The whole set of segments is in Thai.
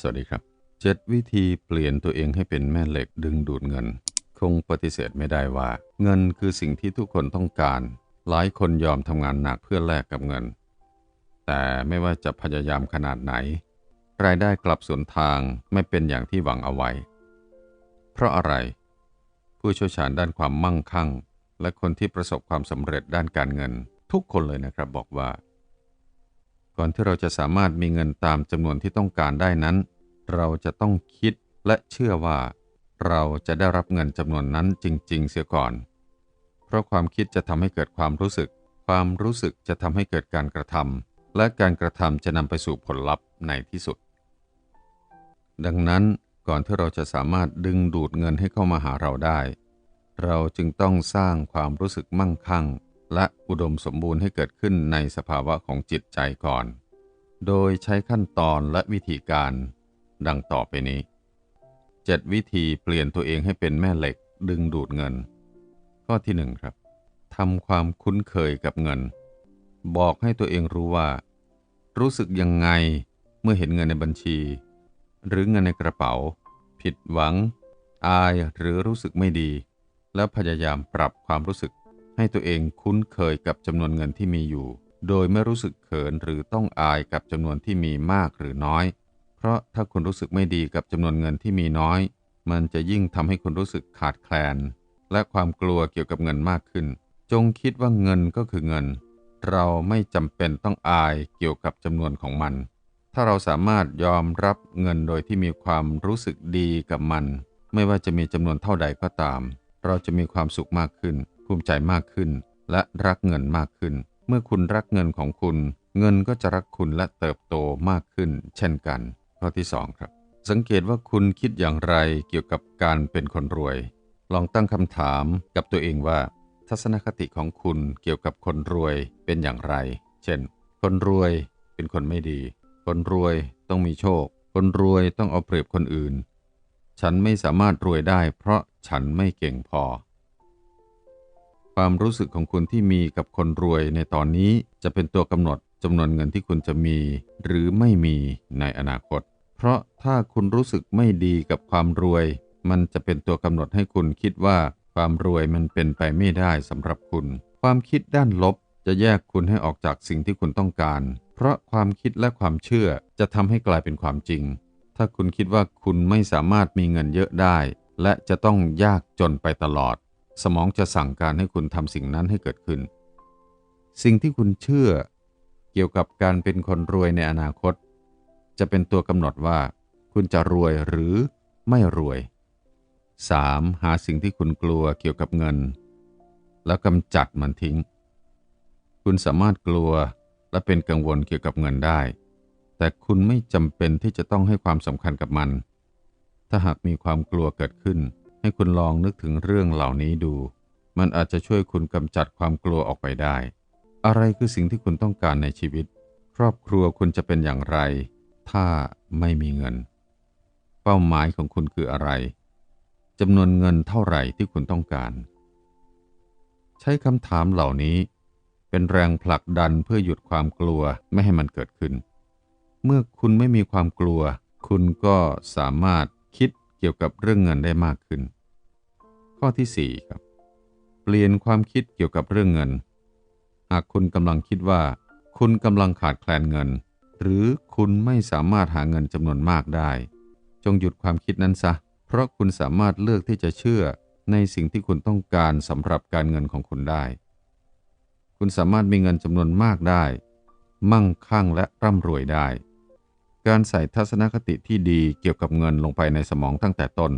สวัสดีครับเจ็ดวิธีเปลี่ยนตัวเองให้เป็นแม่เหล็กดึงดูดเงิน คงปฏิเสธไม่ได้ว่า เงินคือสิ่งที่ทุกคนต้องการ หลายคนยอมทำงานหนักเพื่อแลกกับเงิน แต่ไม่ว่าจะพยายามขนาดไหน รายได้กลับสวนทางไม่เป็นอย่างที่หวังเอาไว้ เพราะอะไร ผู้เชี่ยวชาญด้านความมั่งคั่ง และคนที่ประสบความสำเร็จด้านการเงิน ทุกคนเลยนะครับบอกว่า ก่อนที่เราจะสามารถมีเงินตามจำนวนที่ต้องการได้นั้น เราจะต้องคิดและเชื่อว่า เราจะได้รับเงินจำนวนนั้นจริง ๆ เสียก่อน เพราะความคิดจะทำให้เกิดความรู้สึก ความรู้สึกจะทำให้เกิดการกระทำและการกระทำจะนำไปสู่ผลลัพธ์ในที่สุด ดังนั้นก่อนที่เราจะสามารถดึงดูดเงินให้เข้ามาหาเราได้ เราจึงต้องสร้างความรู้สึกมั่งคั่ง และอุดมสมบูรณ์ให้เกิดขึ้นในสภาวะของจิตใจก่อน โดยใช้ขั้นตอนและวิธีการ ดังต่อไปนี้ 7 วิธีเปลี่ยนตัวเองให้เป็นแม่เหล็กดึงดูดเงิน ข้อที่ 1 ครับทำความคุ้นเคยกับเงิน บอกให้ตัวเองรู้ว่า รู้สึกยังไงเมื่อเห็นเงินในบัญชี หรือเงินในกระเป๋า ผิดหวัง อายหรือรู้สึกไม่ดี แล้วพยายามปรับความรู้สึก ให้ตัวเองคุ้นเคยกับจำนวนเงินที่มีอยู่ โดยไม่รู้สึกเขินหรือต้องอายกับจำนวนที่มีมากหรือน้อย เพราะถ้าคุณรู้สึกไม่ดีกับจำนวนเงินที่มีน้อย มันจะยิ่งทำให้คุณรู้สึกขาดแคลน และความกลัวเกี่ยวกับเงินมากขึ้น จงคิดว่าเงินก็คือเงิน เราไม่จำเป็นต้องอายเกี่ยวกับจำนวนของมัน ถ้าเราสามารถยอมรับเงินโดยที่มีความรู้สึกดีกับมัน ไม่ว่าจะมีจำนวนเท่าใดก็ตาม เราจะมีความสุขมากขึ้น ภูมิใจมากขึ้น และรักเงินมากขึ้น เมื่อคุณรักเงินของคุณ เงินก็จะรักคุณและเติบโตมากขึ้น เช่นกัน ข้อที่ 2 ครับ สังเกตว่าคุณคิดอย่างไรเกี่ยวกับการเป็นคนรวย ลองตั้งคำถามกับตัวเองว่า ทัศนคติของคุณเกี่ยวกับคนรวยเป็นอย่างไร เช่น คนรวยเป็นคนไม่ดี คนรวยต้องมีโชค คนรวยต้องเอาเปรียบคนอื่น ฉันไม่สามารถรวยได้ เพราะฉันไม่เก่งพอ ความรู้สึกของคุณที่มีกับคนรวยในตอนนี้จะเป็นตัวกำหนดจำนวนเงินที่คุณจะมี หรือไม่มีในอนาคต เพราะถ้าคุณรู้สึกไม่ดีกับความรวย มันจะเป็นตัวกำหนดให้คุณคิดว่าความรวยมันเป็นไปไม่ได้สำหรับคุณ ความคิดด้านลบจะแยกคุณให้ออกจากสิ่งที่คุณต้องการ เพราะความคิดและความเชื่อจะทำให้กลายเป็นความจริง ถ้าคุณคิดว่าคุณไม่สามารถมีเงินเยอะได้ และจะต้องยากจนไปตลอด สมองจะสั่งการให้คุณทำสิ่งนั้นให้เกิดขึ้น สิ่งที่คุณเชื่อเกี่ยวกับการเป็นคนรวยในอนาคต จะเป็นตัวกำหนดว่า คุณจะรวยหรือไม่รวย 3. หาสิ่งที่คุณกลัวเกี่ยวกับเงิน แล้วกำจัดมันทิ้ง คุณสามารถกลัวและเป็นกังวลเกี่ยวกับเงินได้ แต่คุณไม่จำเป็นที่จะต้องให้ความสำคัญกับมัน ถ้าหากมีความกลัวเกิดขึ้น ให้คุณลองนึกถึงเรื่องเหล่านี้ดู มันอาจจะช่วยคุณกำจัดความกลัวออกไปได้ อะไรคือสิ่งที่คุณต้องการในชีวิต ครอบครัวคุณจะเป็นอย่างไร ถ้าไม่มีเงิน เป้าหมายของคุณคืออะไรจำนวนเงินเท่าไหร่ที่คุณต้องการ ใช้คำถามเหล่านี้ เป็นแรงผลักดันเพื่อหยุดความกลัวไม่ให้มันเกิดขึ้น เมื่อคุณไม่มีความกลัว คุณก็สามารถคิดเกี่ยวกับเรื่องเงินได้มากขึ้น ข้อที่4ครับ เปลี่ยนความคิดเกี่ยวกับเรื่องเงิน หากคุณกำลังคิดว่า คุณกำลังขาดแคลนเงิน หรือคุณไม่สามารถหาเงินจำนวนมากได้ จงหยุดความคิดนั้นซะ เพราะคุณสามารถเลือกที่จะเชื่อในสิ่งที่คุณต้องการสำหรับการเงินของคุณได้ คุณสามารถมีเงินจำนวนมากได้ มั่งคั่งและร่ำรวยได้ การใส่ทัศนคติที่ดีเกี่ยวกับเงินลงไปในสมองตั้งแต่ต้น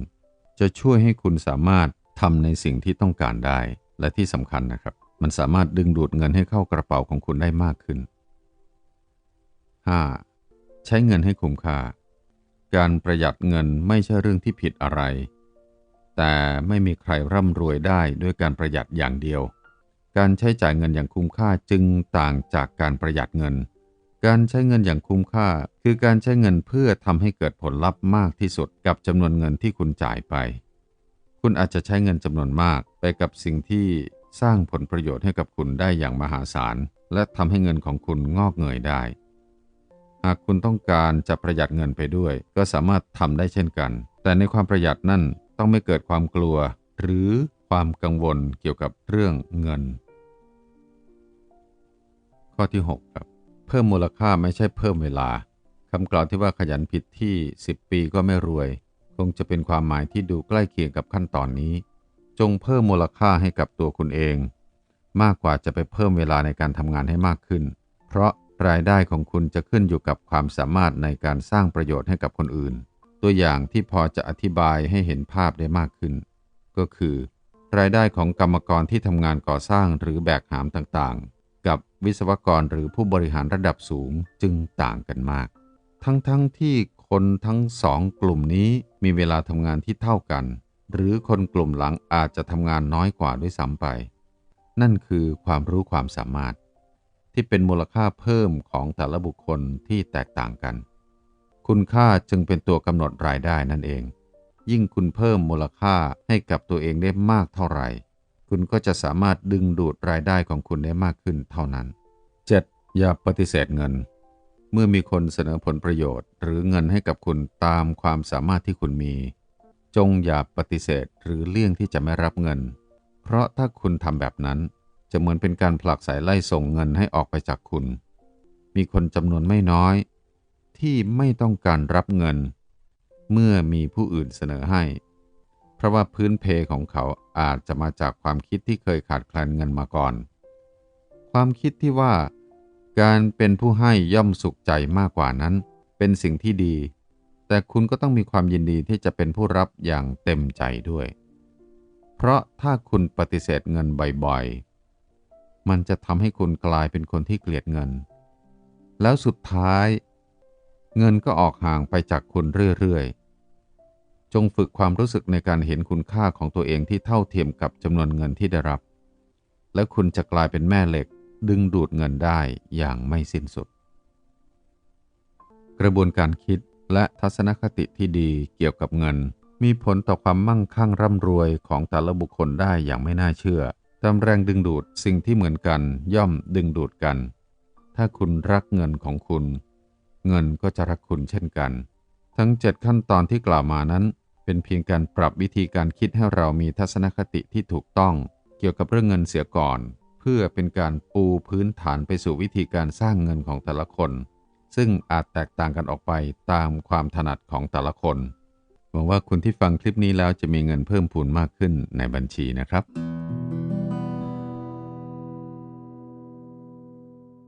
จะช่วยให้คุณสามารถ ทำในสิ่งที่ต้องการได้ และที่สำคัญนะครับ มันสามารถดึงดูดเงินให้เข้ากระเป๋าของคุณได้มากขึ้น 5. ใช้เงินให้คุ้มค่า การประหยัดเงินไม่ใช่เรื่องที่ผิดอะไร แต่ไม่มีใครร่ำรวยได้ด้วยการประหยัดอย่างเดียว การใช้จ่ายเงินอย่างคุ้มค่าจึงต่างจากการประหยัดเงิน การใช้เงินอย่างคุ้มค่า คือการใช้เงินเพื่อทำให้เกิดผลลัพธ์มากที่สุดกับจำนวนเงินที่คุณจ่ายไป คุณอาจจะใช้เงินจำนวนมากไปกับสิ่งที่สร้างผลประโยชน์ให้กับคุณได้อย่างมหาศาล และทำให้เงินของคุณงอกเงยได้ หากคุณต้องการจะประหยัดเงินไปด้วย ก็สามารถทำได้เช่นกัน แต่ในความประหยัดนั่นต้องไม่เกิดความกลัว หรือความกังวลเกี่ยวกับเรื่องเงิน ข้อที่ 6 ครับ เพิ่มมูลค่าไม่ใช่เพิ่มเวลาคำกล่าวที่ว่าขยันผิดที่ 10 ปีก็ไม่รวย คงจะเป็นความหมายที่ดูใกล้เคียงกับขั้นตอนนี้ จงเพิ่มมูลค่าให้กับตัวคุณเอง มากกว่าจะไปเพิ่มเวลาในการทำงานให้มากขึ้น เพราะรายได้ของคุณจะขึ้นอยู่กับความสามารถในการสร้างประโยชน์ให้กับคนอื่น ตัวอย่างที่พอจะอธิบายให้เห็นภาพได้มากขึ้น ก็คือ รายได้ของกรรมกรที่ทำงานก่อสร้างหรือแบกหามต่างๆ กับวิศวกรหรือผู้บริหารระดับสูงจึงต่างกันมาก ทั้งๆทที่ คนทั้งสองกลุ่มนี้มีเวลาทำงานที่เท่ากัน หรือคนกลุ่มหลังอาจจะทำงานน้อยกว่าด้วยซ้ำไป นั่นคือความรู้ความสามารถ ที่เป็นมูลค่าเพิ่มของแต่ละบุคคลที่แตกต่างกัน คุณค่าจึงเป็นตัวกำหนดรายได้นั่นเอง ยิ่งคุณเพิ่มมูลค่าให้กับตัวเองได้มากเท่าไหร่ คุณก็จะสามารถดึงดูดรายได้ของคุณได้มากขึ้นเท่านั้น 7. อย่าปฏิเสธเงิน มื่อมีคนเสนอผลประโยชน์หรือเงินให้กับคุณตามความสามารถที่คุณมี จงอย่าปฏิเสธหรือเลี่ยงที่จะไม่รับเงิน เพราะถ้าคุณทำแบบนั้น จะเหมือนเป็นการผลักสายไล่ส่งเงินให้ออกไปจากคุณ มีคนจำนวนไม่น้อย ที่ไม่ต้องการรับเงิน เมื่อมีผู้อื่นเสนอให้ เพราะว่าพื้นเพของเขาอาจจะมาจากความคิดที่เคยขาดแคลนเงินมาก่อน ความคิดที่ว่า การเป็นผู้ให้ย่อมสุขใจมากกว่านั้น เป็นสิ่งที่ดี แต่คุณก็ต้องมีความยินดีที่จะเป็นผู้รับอย่างเต็มใจด้วย เพราะถ้าคุณปฏิเสธเงินบ่อยๆ มันจะทำให้คุณกลายเป็นคนที่เกลียดเงิน แล้วสุดท้าย เงินก็ออกห่างไปจากคุณเรื่อยๆ จงฝึกความรู้สึกในการเห็นคุณค่าของตัวเองที่เท่าเทียมกับจำนวนเงินที่ได้รับ และคุณจะกลายเป็นแม่เหล็ก ดึงดูดเงินได้อย่างไม่สิ้นสุด กระบวนการคิดและทัศนคติที่ดีเกี่ยวกับเงิน มีผลต่อความมั่งคั่งร่ำรวยของแต่ละบุคคลได้อย่างไม่น่าเชื่อตามแรงดึงดูดสิ่งที่เหมือนกันย่อมดึงดูดกัน ถ้าคุณรักเงินของคุณ เงินก็จะรักคุณเช่นกัน ทั้ง 7 ขั้นตอนที่กล่าวมานั้น เป็นเพียงการปรับวิธีการคิดให้เรามีทัศนคติที่ถูกต้องเกี่ยวกับเรื่องเงินเสียก่อน พื่อเป็นการปูพื้นฐานไปสู่วิธีการสร้างเงินของแต่ละคน ซึ่งอาจแตกต่างกันออกไปตามความถนัดของแต่ละคนหวังว่าคุณที่ฟังคลิปนี้แล้วจะมีเงินเพิ่มพูนมากขึ้นในบัญชีนะครับ